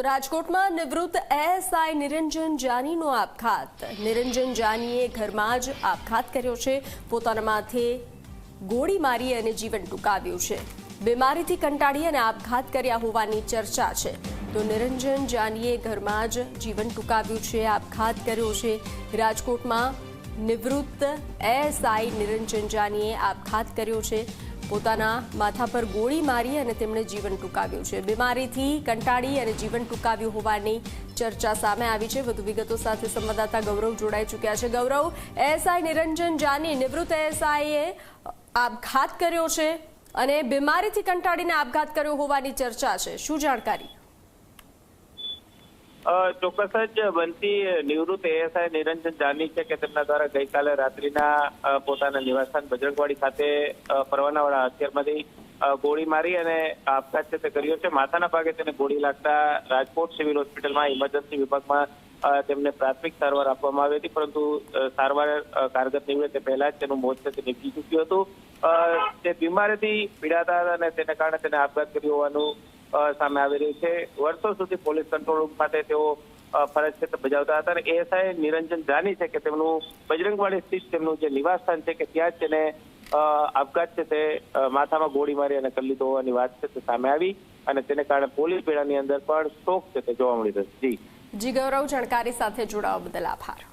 તો રાજકોટમાં નિવૃત્ત એએસઆઈ નિરંજન જાનીનો આપઘાત. નિરંજન જાનીએ ઘરમાં જ આપઘાત કર્યો છે. પોતાના માથે ગોળી મારી અને જીવન ટૂંકાવ્યું છે. બીમારીથી કંટાળી અને આપઘાત કર્યા હોવાની ચર્ચા છે. તો નિરંજન જાનીએ ઘરમાં જ જીવન ટૂંકાવ્યું છે, આપઘાત કર્યો છે. રાજકોટમાં નિવૃત્ત એએસઆઈ નિરંજન જાનીએ આપઘાત કર્યો છે. પોતાના માથા પર ગોળી મારી અને તેમણે જીવન ટૂંકાવ્યું છે. બીમારીથી કંટાળી અને જીવન ટૂંકાવ્યું હોવાની ચર્ચા સામે આવી છે. વધુ વિગતો સાથે સંવાદદાતા ગૌરવ જોડાઈ ચૂક્યા છે. ગૌરવ, એએસઆઈ નિરંજન જાની નિવૃત્ત એએસઆઈએ આપઘાત કર્યો છે અને બીમારીથી કંટાળીને આપઘાત કર્યો હોવાની ચર્ચા છે. શું જાણકારી? ચોક્કસ જ બનતી નિવૃત્ત એએસઆઈ નિરંજન જાની છે કે તેમના દ્વારા ગઈકાલે રાત્રિના પોતાના નિવાસસ્થાન બજરંગવાડી ખાતે પરવાનાવાળા હથિયારમાંથી ગોળી મારી અને આપઘાત છે તે કર્યો છે. માથાના ભાગે તેને ગોળી લાગતા રાજકોટ સિવિલ હોસ્પિટલમાં ઇમરજન્સી વિભાગમાં તેમને પ્રાથમિક સારવાર આપવામાં આવી હતી, પરંતુ સારવાર કારગર નીવડે તે પહેલા જ તેનું મોત છે તે નીકળી ચૂક્યું હતું. તે બીમારીથી પીડાતા અને તેને કારણે તેને આપઘાત કર્યો હોવાનું સામે આવી રહ્યું છે. વર્ષો સુધી પોલીસ કંટ્રોલ રૂમ ખાતે તેઓ ફરજ ક્ષેત્ર બજાવતા હતા અને એએસઆઈ નિરંજન જાની છે કે તેમનું બજરંગવાડી સ્થિત તેમનું જે નિવાસસ્થાન છે કે ત્યાં જ તેને આપઘાત છે તે માથામાં ગોળી મારી અને કરી લીધો હોવાની વાત છે તે સામે આવી અને તેને કારણે પોલીસ બેડાની અંદર પણ શોક છે તે જોવા મળી રહ્યો છે. જી. જી, ગૌરવ, જાણકારી સાથે જોડાવા બદલ આભાર.